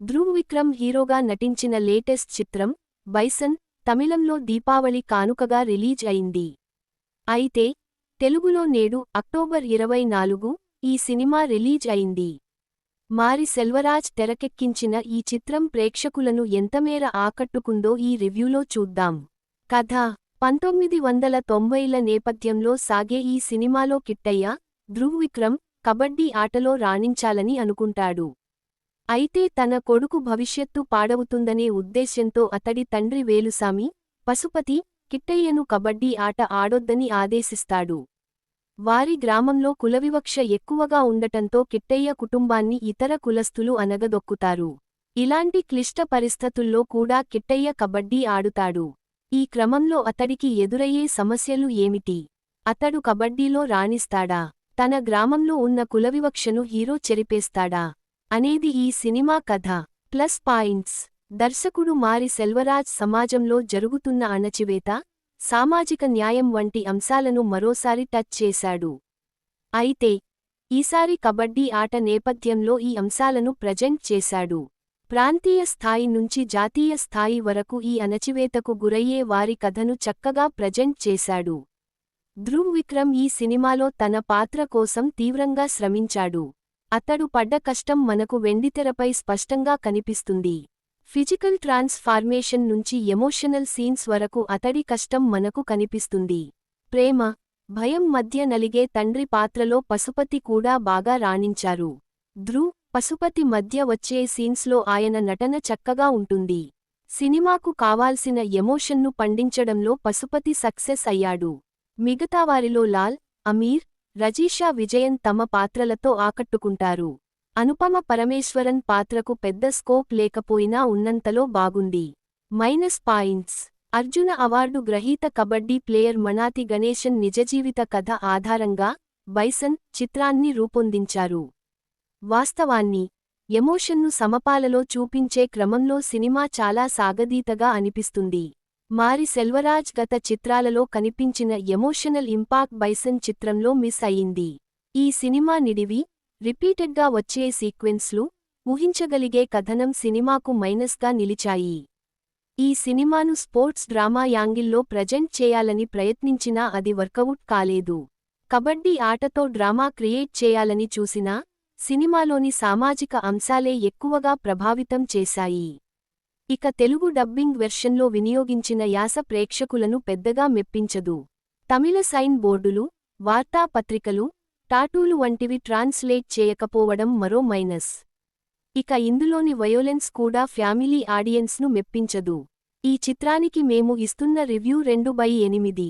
ధ్రువ్ విక్రమ్ హీరోగా నటించిన లేటెస్ట్ చిత్రం బైసన్ తమిళంలో దీపావళి కానుకగా రిలీజ్ అయింది. అయితే తెలుగులో నేడు అక్టోబర్ ఇరవై నాలుగు ఈ సినిమా రిలీజ్ అయింది. మారి సెల్వరాజ్ తెరకెక్కించిన ఈ చిత్రం ప్రేక్షకులను ఎంతమేర ఆకట్టుకుందో ఈ రివ్యూలో చూద్దాం. కథ పంతొమ్మిది వందల తొంభైల నేపథ్యంలో సాగే ఈ సినిమాలో కిట్టయ్య ధ్రువ్ విక్రమ్ కబడ్డీ ఆటలో రాణించాలని అనుకుంటాడు. అయితే తన కొడుకు భవిష్యత్తు పాడవుతుందనే ఉద్దేశ్యంతో అతడి తండ్రి వేలుసామి పశుపతి కిట్టయ్యను కబడ్డీ ఆట ఆడొద్దని ఆదేశిస్తాడు. వారి గ్రామంలో కులవివక్ష ఎక్కువగా ఉండటంతో కిట్టయ్య కుటుంబాన్ని ఇతర కులస్థులు అనగదొక్కుతారు. ఇలాంటి క్లిష్ట పరిస్థితుల్లో కూడా కిట్టయ్య కబడ్డీ ఆడుతాడు. ఈ క్రమంలో అతడికి ఎదురయ్యే సమస్యలు ఏమిటి? అతడు కబడ్డీలో రాణిస్తాడా? తన గ్రామంలో ఉన్న కులవివక్షను హీరో చెరిపేస్తాడా? అనేది ఈ సినిమా కథ. Plus points. దర్శకుడు మారి సెల్వరాజ్ సమాజంలో జరుగుతున్న అణచివేత సామాజిక న్యాయం వంటి అంశాలను మరోసారి టచ్ చేశాడు. అయితే ఈసారి కబడ్డీ ఆట నేపథ్యంలో ఈ అంశాలను ప్రజెంట్ చేశాడు. ప్రాంతీయ స్థాయి నుంచి జాతీయ స్థాయి వరకు ఈ అణచివేతకు గురయ్యే వారి కథను చక్కగా ప్రజెంట్ చేశాడు. ధ్రువ్ విక్రమ్ ఈ సినిమాలో తన పాత్ర కోసం తీవ్రంగా శ్రమించాడు. అతడు పడ్డ కష్టం మనకు వెండితెరపై స్పష్టంగా కనిపిస్తుంది. ఫిజికల్ ట్రాన్స్ఫార్మేషన్ నుంచి ఎమోషనల్ సీన్స్ వరకు అతడి కష్టం మనకు కనిపిస్తుంది. ప్రేమ భయం మధ్య నలిగే తండ్రి పాత్రలో పశుపతి కూడా బాగా రాణించారు. ధ్రువ్ పశుపతి మధ్య వచ్చే సీన్స్లో ఆయన నటన చక్కగా ఉంటుంది. సినిమాకు కావాల్సిన ఎమోషన్ను పండించడంలో పశుపతి సక్సెస్ అయ్యాడు. మిగతావారిలో లాల్ అమీర్ రజీషా విజయన్ తమ పాత్రలతో ఆకట్టుకుంటారు. అనుపమ పరమేశ్వరన్ పాత్రకు పెద్ద స్కోప్ లేకపోయినా ఉన్నంతలో బాగుంది. Minus points. అర్జున అవార్డు గ్రహీత కబడ్డీ ప్లేయర్ మనాతి గణేశన్ నిజజీవిత కథ ఆధారంగా బైసన్ చిత్రాన్ని రూపొందించారు. వాస్తవాన్ని ఎమోషన్ను సమపాలలో చూపించే క్రమంలో సినిమా చాలా సాగదీతగా అనిపిస్తుంది. మారి సెల్వరాజ్ గత చిత్రాలలో కనిపించిన ఎమోషనల్ ఇంపాక్ట్ బైసన్ చిత్రంలో మిస్ అయింది ఈ సినిమా నిడివి రిపీటెడ్గా వచ్చే సీక్వెన్స్లు ఊహించగలిగే కథనం సినిమాకు మైనస్గా నిలిచాయి. ఈ సినిమాను స్పోర్ట్స్ డ్రామా యాంగిల్లో ప్రజెంట్ చేయాలని ప్రయత్నించినా అది వర్కవుట్ కాలేదు. కబడ్డీ ఆటతో డ్రామా క్రియేట్ చేయాలని చూసినా సినిమాలోని సామాజిక అంశాలే ఎక్కువగా ప్రభావితం చేశాయి. ఇక తెలుగు డబ్బింగ్ వెర్షన్లో వినియోగించిన యాస ప్రేక్షకులను పెద్దగా మెప్పించదు. తమిళ సైన్ బోర్డులు వార్తాపత్రికలు టాటూలు వంటివి ట్రాన్స్లేట్ చేయకపోవడం మరో మైనస్. ఇక ఇందులోని వయోలెన్స్ కూడా ఫ్యామిలీ ఆడియన్స్ను మెప్పించదు. ఈ చిత్రానికి మేము ఇస్తున్న రివ్యూ రెండు బై ఎనిమిది.